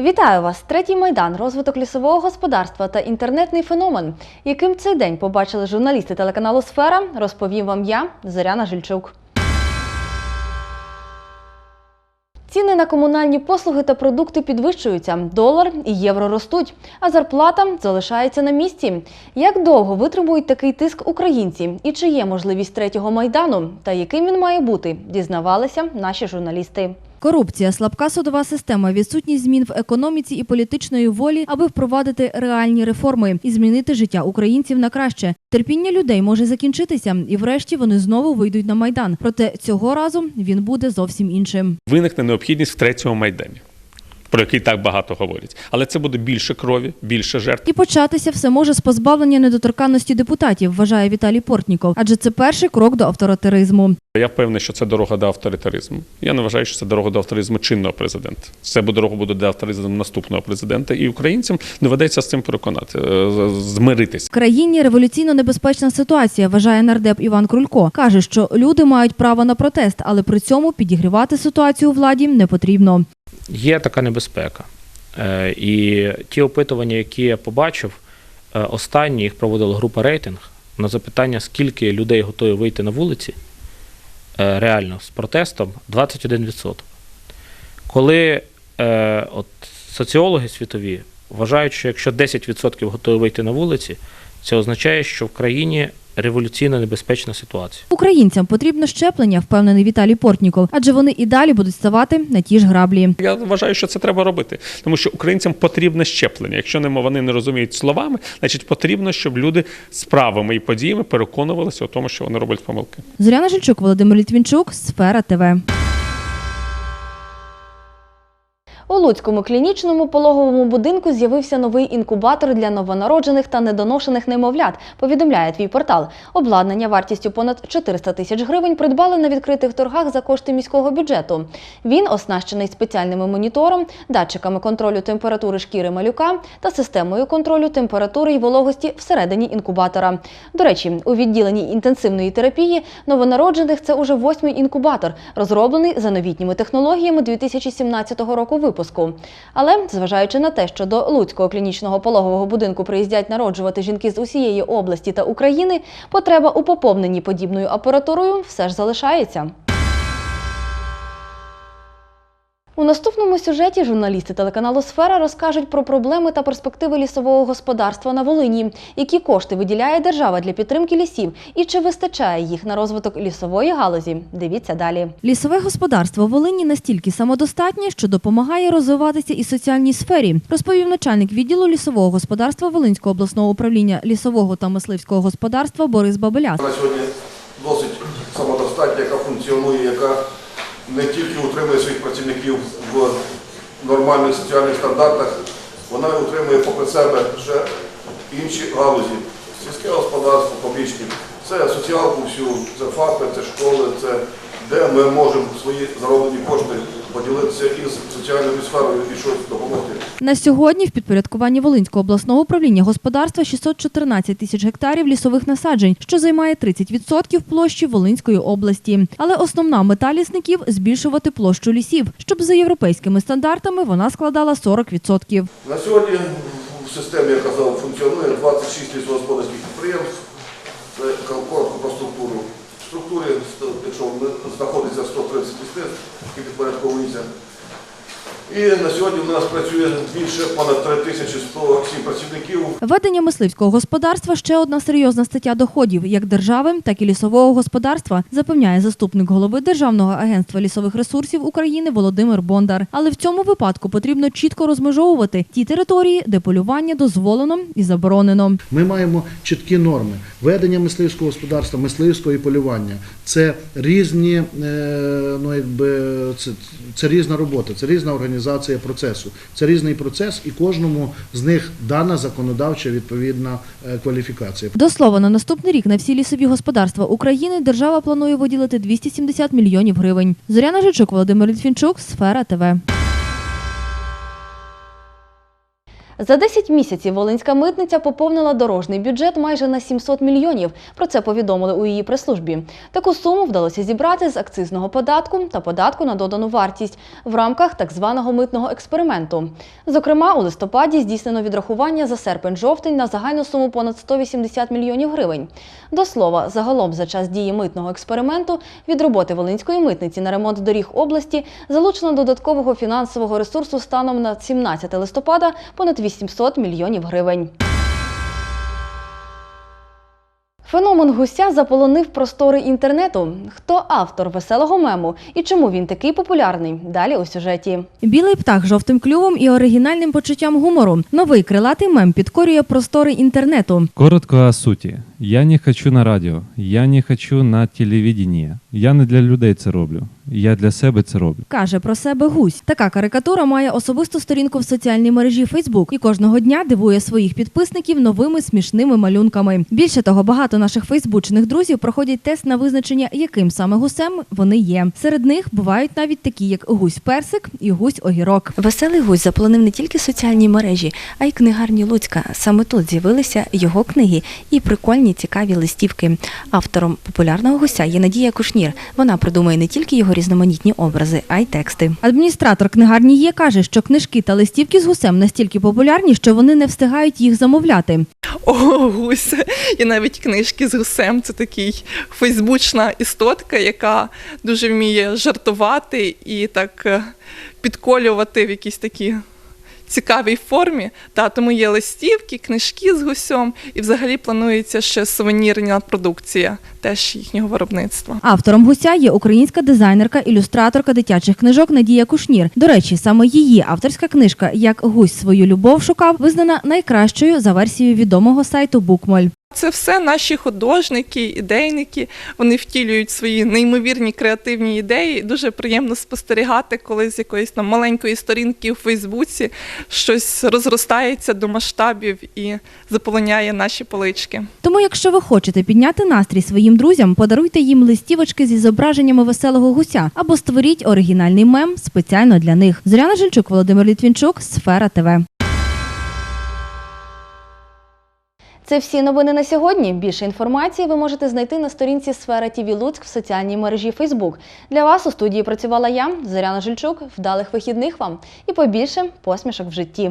Вітаю вас! Третій майдан, розвиток лісового господарства та інтернетний феномен. Яким цей день побачили журналісти телеканалу Сфера, розповім вам я, Зоряна Жильчук. Ціни на комунальні послуги та продукти підвищуються, долар і євро ростуть, а зарплата залишається на місці. Як довго витримують такий тиск українці? І чи є можливість третього майдану? Та яким він має бути? Дізнавалися наші журналісти. Корупція, слабка судова система, відсутність змін в економіці і політичної волі, аби впровадити реальні реформи і змінити життя українців на краще. Терпіння людей може закінчитися, і врешті вони знову вийдуть на майдан. Проте цього разу він буде зовсім іншим. виникне необхідність в третьому майдані, про який так багато говорять. Але це буде більше крові, більше жертв. І початися все може з позбавлення недоторканності депутатів, вважає Віталій Портніков, адже це перший крок до авторитаризму. Я впевнений, що це дорога до авторитаризму. Я не вважаю, що це дорога до авторитаризму чинного президента. Це буде дорога буде до авторитаризму наступного президента, і українцям доведеться з цим переконати, е, змиритися. В країні революційно небезпечна ситуація, вважає нардеп Іван Крулько. Каже, що люди мають право на протест, але при цьому підігрівати ситуацію владі не потрібно. Є така небезпека. Е, І ті опитування, які я побачив, е, останні їх проводила група рейтинг на запитання, скільки людей готові вийти на вулиці е, реально з протестом 21%. Коли от, соціологи світові вважають, що якщо 10% готові вийти на вулиці, це означає, що в країні революційно небезпечна ситуація. Українцям потрібно щеплення, впевнений Віталій Портніков, адже вони і далі будуть ставати на ті ж граблі. Я вважаю, що це треба робити, тому що українцям потрібне щеплення. Якщо вони не розуміють словами, значить потрібно, щоб люди справами і подіями переконувалися у тому, що вони роблять помилки. Зоряна Жильчук, Володимир Літвінчук, Сфера ТВ. У Луцькому клінічному пологовому будинку з'явився новий інкубатор для новонароджених та недоношених немовлят. Повідомляє твій портал. Обладнання вартістю понад 400 тисяч гривень придбали на відкритих торгах за кошти міського бюджету. Він оснащений спеціальним монітором, датчиками контролю температури шкіри малюка та системою контролю температури й вологості всередині інкубатора. До речі, у відділенні інтенсивної терапії новонароджених це уже восьмий інкубатор, розроблений за новітніми технологіями 2017 року випуску. Але зважаючи на те, що до Луцького клінічного пологового будинку приїздять народжувати жінки з усієї області та України, потреба у поповненні подібною апаратурою все ж залишається. У наступному сюжеті журналісти телеканалу Сфера розкажуть про проблеми та перспективи лісового господарства на Волині, які кошти виділяє держава для підтримки лісів і чи вистачає їх на розвиток лісової галузі. Дивіться далі. Лісове господарство Волині настільки самодостатнє, що допомагає розвиватися і соціальній сфері, розповів начальник відділу лісового господарства Волинського обласного управління лісового та мисливського господарства Борис Бабеляс. Вона сьогодні досить самодостатня, яка функціонує, яка не тільки утримує своїх працівників в нормальних соціальних стандартах, вона утримує попри себе ще інші галузі. Сільське господарство, побічні, це соціалку всю, це ФАПи, це школи, це де ми можемо свої зароблені кошти поділитися із соціальною сферою і щось допомогти. На сьогодні в підпорядкуванні Волинського обласного управління господарства 614 тисяч гектарів лісових насаджень, що займає 30% площі Волинської області. Але основна мета лісників збільшувати площу лісів, щоб за європейськими стандартами вона складала 40%. На сьогодні в системі, я казав, функціонує 26 лісогосподарських підприємств. Це коротко про структуру. В структурі, якщо знаходиться 130 que depois comunista І на сьогодні у нас працює більше понад 3107 працівників. Ведення мисливського господарства ще одна серйозна стаття доходів як держави, так і лісового господарства, запевняє заступник голови Державного агентства лісових ресурсів України Володимир Бондар. Але в цьому випадку потрібно чітко розмежовувати ті території, де полювання дозволено і заборонено. Ми маємо чіткі норми ведення мисливського господарства, мисливського і полювання. Це різні, е, ну якби це, це різна робота, це різна організація процесу. Це різний процес, і кожному з них дана законодавча відповідна е, кваліфікація. До слова, на наступний рік на всі лісові господарства України держава планує виділити 270 мільйонів гривень. Зоряна Жичук, Володимир Літвінчук, Сфера ТВ. За 10 місяців Волинська митниця поповнила дорожній бюджет майже на 700 мільйонів. Про це повідомили у її прес-службі. Таку суму вдалося зібрати з акцизного податку та податку на додану вартість в рамках так званого митного експерименту. Зокрема, у листопаді здійснено відрахування за серпень-жовтень на загальну суму понад 180 мільйонів гривень. До слова, загалом за час дії митного експерименту від роботи Волинської митниці на ремонт доріг області залучено додаткового фінансового ресурсу станом на 17 листопада понад 800 мільйонів гривень. Феномен гуся заполонив простори інтернету. Хто автор веселого мему і чому він такий популярний? Далі у сюжеті. Білий птах жовтим клювом і оригінальним почуттям гумору. Новий крилатий мем підкорює простори інтернету. Коротко о суті. Я не хочу на радіо, я не хочу на телевіденні. Я не для людей це роблю. Я для себе це роблю. Каже про себе гусь. Така карикатура має особисту сторінку в соціальній мережі Facebook і кожного дня дивує своїх підписників новими смішними малюнками. Більше того, багато наших фейсбучних друзів проходять тест на визначення, яким саме гусем вони є. Серед них бувають навіть такі, як гусь персик і гусь огірок. Веселий гусь заполонив не тільки соціальні мережі, а й книгарні Луцька. Саме тут з'явилися його книги і прикольні цікаві листівки. Автором популярного гуся є Надія Кушнір. Вона придумує не тільки його різноманітні образи, а й тексти. Адміністратор книгарні є каже, що книжки та листівки з гусем настільки популярні, що вони не встигають їх замовляти. О, гусь. І навіть книжки з гусем це такий фейсбучна істотка, яка дуже вміє жартувати і так е, підколювати в якійсь такій цікавій формі. Та, тому є листівки, книжки з гусьом, і взагалі планується ще сувенірна продукція теж їхнього виробництва. Автором гуся є українська дизайнерка, ілюстраторка дитячих книжок Надія Кушнір. До речі, саме її авторська книжка Як гусь свою любов шукав визнана найкращою за версією відомого сайту Букмоль. Це все наші художники, ідейники. Вони втілюють свої неймовірні креативні ідеї. Дуже приємно спостерігати, коли з якоїсь там маленької сторінки у Фейсбуці щось розростається до масштабів і заполоняє наші полички. Тому, якщо ви хочете підняти настрій своїм друзям, подаруйте їм листівочки зі зображеннями веселого гуся або створіть оригінальний мем спеціально для них. Зоряна Жильчук, Володимир Літвінчук, Сфера ТВ. Це всі новини на сьогодні. Більше інформації ви можете знайти на сторінці Сфера ТІВІ Луцьк в соціальній мережі Фейсбук. Для вас у студії працювала я, Зоряна Жильчук. Вдалих вихідних вам і побільше посмішок в житті.